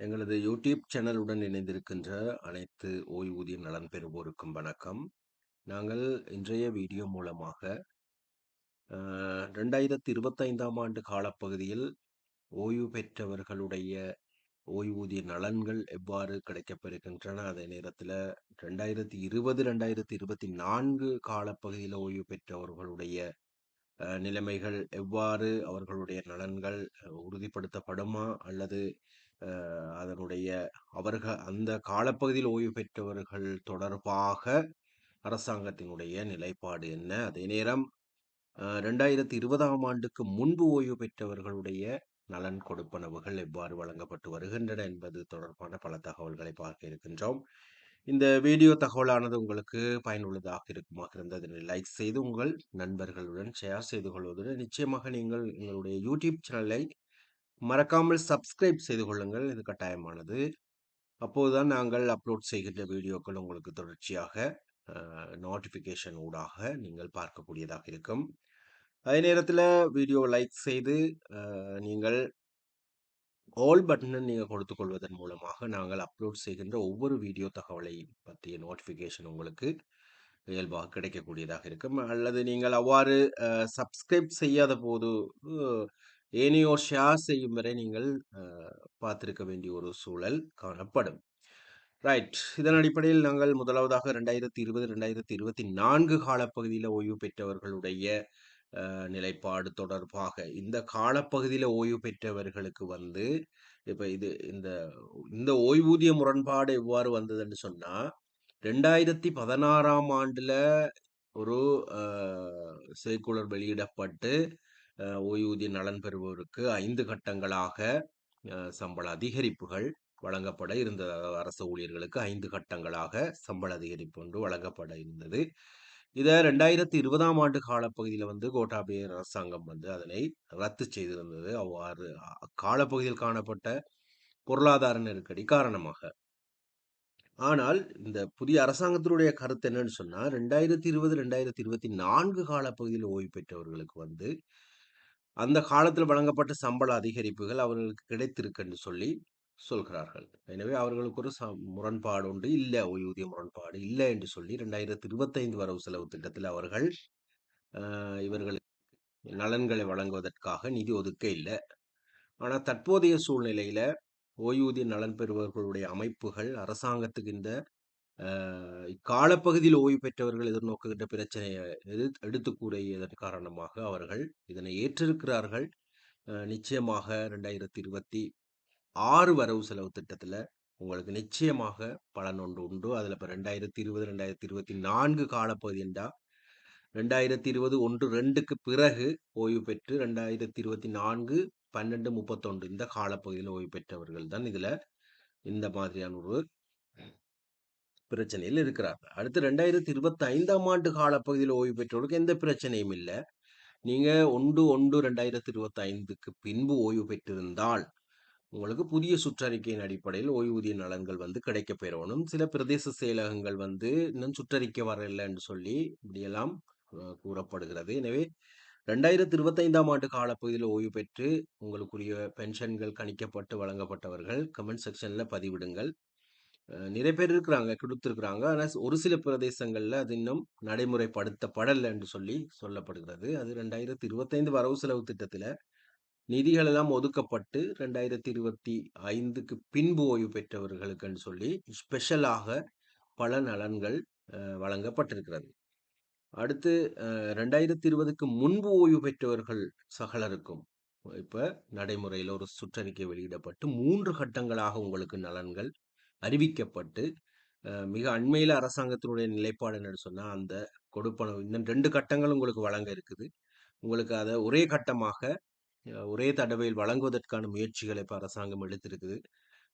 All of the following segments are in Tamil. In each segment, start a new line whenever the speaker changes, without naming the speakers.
எங்களது யூடியூப் சேனலுடன் இணைந்திருக்கின்ற அனைத்து ஓய்வூதிய நலன் பெறுவோருக்கும் வணக்கம். நாங்கள் இன்றைய வீடியோ மூலமாக ரெண்டாயிரத்தி இருபத்தைந்தாம் ஆண்டு காலப்பகுதியில் ஓய்வு பெற்றவர்களுடைய ஓய்வூதிய நலன்கள் எவ்வாறு கிடைக்கப்பெறுகின்றன? அதே நேரத்தில் ரெண்டாயிரத்தி இருபது ரெண்டாயிரத்தி இருபத்தி நான்கு காலப்பகுதியில் ஓய்வு பெற்றவர்களுடைய நிலைமைகள் எவ்வாறு? அவர்களுடைய நலன்கள் உறுதிப்படுத்தப்படுமா? அல்லது அதனுடைய அவர்கள் அந்த காலப்பகுதியில் ஓய்வு பெற்றவர்கள் தொடர்பாக அரசாங்கத்தினுடைய நிலைப்பாடு என்ன? அதே நேரம் ரெண்டாயிரத்தி இருபதாம் ஆண்டுக்கு முன்பு ஓய்வு பெற்றவர்களுடைய நலன் கொடுப்பனவுகள் எவ்வாறு வழங்கப்பட்டு வருகின்றன என்பது தொடர்பான பல தகவல்களை பார்க்க இருக்கின்றோம். இந்த வீடியோ தகவலானது உங்களுக்கு பயனுள்ளதாக இருக்குமாக இருந்தது லைக் செய்து உங்கள் நண்பர்களுடன் ஷேர் செய்து கொள்வதுடன் நிச்சயமாக நீங்கள் எங்களுடைய யூடியூப் சேனலை மறக்காமல் சப்ஸ்கிரைப் செய்து கொள்ளுங்கள். இது கட்டாயமானது. அப்போதுதான் நாங்கள் அப்லோட் செய்கின்ற வீடியோக்கள் உங்களுக்கு தொடர்ச்சியாக நோட்டிஃபிகேஷன் ஊடாக நீங்கள் பார்க்கக்கூடியதாக இருக்கும். அதே நேரத்தில் வீடியோ லைக் செய்து நீங்கள் ஆல் பட்டனை நீங்கள் கொடுத்து கொள்வதன் மூலமாக நாங்கள் அப்லோட் செய்கின்ற ஒவ்வொரு வீடியோ தகவலை பற்றிய நோட்டிஃபிகேஷன் உங்களுக்கு இயல்பாக கிடைக்கக்கூடியதாக இருக்கும். அல்லது நீங்கள் அவ்வாறு சப்ஸ்கிரைப் செய்யாத போது ஏனையோர் ஷேர் செய்யும் வரை நீங்கள் பார்த்திருக்க வேண்டிய ஒரு சூழல் காணப்படும். ரைட் இதன் அடிப்படையில் நாங்கள் முதலாவதாக ரெண்டாயிரத்தி இருபது ரெண்டாயிரத்தி இருபத்தி நான்கு காலப்பகுதியில் ஓய்வு பெற்றவர்களுடைய நிலைப்பாடு தொடர்பாக இந்த காலப்பகுதியில் ஓய்வு பெற்றவர்களுக்கு வந்து இப்போ இது இந்த இந்த ஓய்வூதிய முரண்பாடு எவ்வாறு வந்ததுன்னு சொன்னால் ரெண்டாயிரத்தி பதினாறாம் ஆண்டில் ஒரு செய்குலர் வெளியிடப்பட்டு ஓய்வூதிய நலன் பெறுவோருக்கு ஐந்து கட்டங்களாக சம்பள அதிகரிப்புகள் வழங்கப்பட இருந்தது. அரசு ஊழியர்களுக்கு ஐந்து கட்டங்களாக சம்பள அதிகரிப்பு ஒன்று வழங்கப்பட இருந்தது. இதை ரெண்டாயிரத்தி இருபதாம் ஆண்டு காலப்பகுதியில் வந்து கோட்டாபய அரசாங்கம் வந்து அதனை ரத்து செய்திருந்தது. அவ்வாறு அக்காலப்பகுதியில் காணப்பட்ட பொருளாதார நெருக்கடி காரணமாக. ஆனால் இந்த புதிய அரசாங்கத்தினுடைய கருத்து என்னன்னு சொன்னால் ரெண்டாயிரத்தி இருபது ரெண்டாயிரத்தி இருபத்தி நான்கு காலப்பகுதியில் ஓய்வு பெற்றவர்களுக்கு வந்து அந்த காலத்தில் வழங்கப்பட்ட சம்பள அதிகரிப்புகள் அவர்களுக்கு கிடைத்திருக்குன்னு சொல்லி சொல்கிறார்கள். எனவே அவர்களுக்கு ஒரு ச முரண்பாடு உண்டு. இல்லை ஓய்வூதிய முரண்பாடு இல்லை என்று சொல்லி ரெண்டாயிரத்தி இருபத்தைந்து வரவு செலவு திட்டத்தில் அவர்கள் இவர்களுக்கு நலன்களை வழங்குவதற்காக நிதி ஒதுக்க இல்லை. ஆனால் தற்போதைய சூழ்நிலையில் ஓய்வூதிய நலன் பெறுபவர்களுடைய அமைப்புகள் அரசாங்கத்துக்கு இந்த இக்காலப்பகுதியில் ஓய்வு பெற்றவர்கள் எதிர்நோக்குகின்ற பிரச்சனையை எது எடுத்து கூறியதன் காரணமாக அவர்கள் இதனை ஏற்றிருக்கிறார்கள். நிச்சயமாக ரெண்டாயிரத்தி இருபத்தி ஆறு வரவு செலவு திட்டத்தில் உங்களுக்கு நிச்சயமாக பலன் ஒன்று உண்டு. அதில் இப்போ ரெண்டாயிரத்தி இருபது ரெண்டாயிரத்தி இருபத்தி நான்கு காலப்பகுதி என்றா ரெண்டாயிரத்தி இருபது ஒன்று ரெண்டுக்கு பிறகு ஓய்வு பெற்று ரெண்டாயிரத்தி இருபத்தி நான்கு பன்னெண்டு முப்பத்தொன்று இந்த காலப்பகுதியில் ஓய்வு பெற்றவர்கள் தான் இதில் இந்த மாதிரியான ஒரு பிரச்சனையில் இருக்கிறார்கள். அடுத்து ரெண்டாயிரத்தி இருபத்தி ஐந்தாம் ஆண்டு காலப்பகுதியில் ஓய்வு பெற்றவர்களுக்கு எந்த பிரச்சனையும் இல்லை. நீங்கள் ஒன்று ஒன்று ரெண்டாயிரத்தி இருபத்தி ஐந்துக்கு பின்பு ஓய்வு பெற்றிருந்தால் உங்களுக்கு புதிய சுற்றறிக்கையின் அடிப்படையில் ஓய்வூதிய நலன்கள் வந்து கிடைக்க பெறணும். சில பிரதேச செயலகங்கள் வந்து இன்னும் சுற்றறிக்கை வரலைன்னு சொல்லி இப்படியெல்லாம் கூறப்படுகிறது. எனவே ரெண்டாயிரத்தி இருபத்தைந்தாம் ஆண்டு காலப்பகுதியில் ஓய்வு பெற்று உங்களுக்குரிய பென்ஷன்கள் கணிக்கப்பட்டு வழங்கப்பட்டவர்கள் கமெண்ட் செக்ஷனில் பதிவிடுங்கள். நிறைய பேர் இருக்கிறாங்க கொடுத்துருக்குறாங்க. ஆனால் ஒரு சில பிரதேசங்களில் அது இன்னும் நடைமுறைப்படுத்தப்படலை என்று சொல்லி சொல்லப்படுகிறது. அது ரெண்டாயிரத்தி இருபத்தைந்து வரவு செலவு திட்டத்தில் நிதிகள் எல்லாம் ஒதுக்கப்பட்டு ரெண்டாயிரத்தி இருபத்தி ஐந்துக்கு பின்பு ஓய்வு பெற்றவர்களுக்குன்னு சொல்லி ஸ்பெஷலாக பல நலன்கள் வழங்கப்பட்டிருக்கிறது. அடுத்து ரெண்டாயிரத்தி இருபதுக்கு முன்பு ஓய்வு பெற்றவர்கள் சகலருக்கும் இப்போ நடைமுறையில் ஒரு சுற்றறிக்கை வெளியிடப்பட்டு மூன்று கட்டங்களாக உங்களுக்கு நலன்கள் அறிவிக்கப்பட்டு மிக அண்மையில் அரசாங்கத்தினுடைய நிலைப்பாடு என்னன்னு சொன்னால் அந்த கொடுப்பனவு இன்னும் ரெண்டு கட்டங்கள் உங்களுக்கு வழங்க இருக்குது. உங்களுக்கு அதை ஒரே கட்டமாக ஒரே தடவையில் வழங்குவதற்கான முயற்சிகளை இப்போ அரசாங்கம் எடுத்திருக்குது.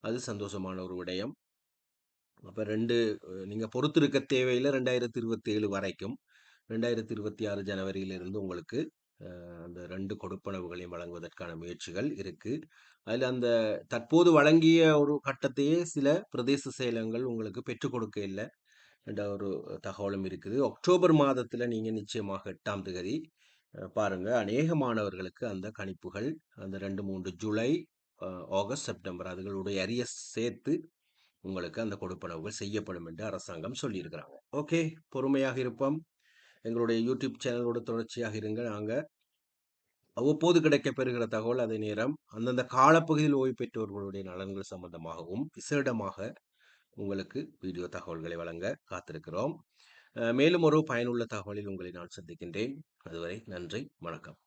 அது சந்தோஷமான ஒரு விடயம். அப்போ ரெண்டு நீங்கள் பொறுத்திருக்க தேவையில் ரெண்டாயிரத்தி இருபத்தி ஏழு வரைக்கும் ரெண்டாயிரத்தி இருபத்தி ஆறு ஜனவரியிலிருந்து உங்களுக்கு அந்த ரெண்டு கொடுப்பனவுகளையும் வழங்குவதற்கான முயற்சிகள் இருக்குது அதில் அந்த தற்போது வழங்கிய ஒரு கட்டத்தையே சில பிரதேச செயலங்கள் உங்களுக்கு பெற்றுக் கொடுக்க இல்லை என்ற ஒரு தகவலும் இருக்குது. அக்டோபர் மாதத்தில் நீங்கள் நிச்சயமாக எட்டாம் தேதி பாருங்க அநேக மாணவர்களுக்கு அந்த கணிப்புகள் அந்த ரெண்டு மூன்று ஜூலை ஆகஸ்ட் செப்டம்பர் அதுகளுடைய அரிய சேர்த்து உங்களுக்கு அந்த கொடுப்பனவுகள் செய்யப்படும் என்று அரசாங்கம் சொல்லியிருக்கிறாங்க. ஓகே பொறுமையாக இருப்போம். எங்களுடைய யூடியூப் சேனலோட தொடர்ச்சியாக இருங்கள். நாங்கள் அவ்வப்போது கிடைக்கப்பெறுகிற தகவல் அதே நேரம் அந்தந்த காலப்பகுதியில் ஓய்வு பெற்றோர்களுடைய நலன்கள் சம்பந்தமாகவும் விசேடமாக உங்களுக்கு வீடியோ தகவல்களை வழங்க காத்திருக்கிறோம். மேலும் ஒரு பயனுள்ள தகவலில் உங்களை நான் சந்திக்கின்றேன். அதுவரை நன்றி வணக்கம்.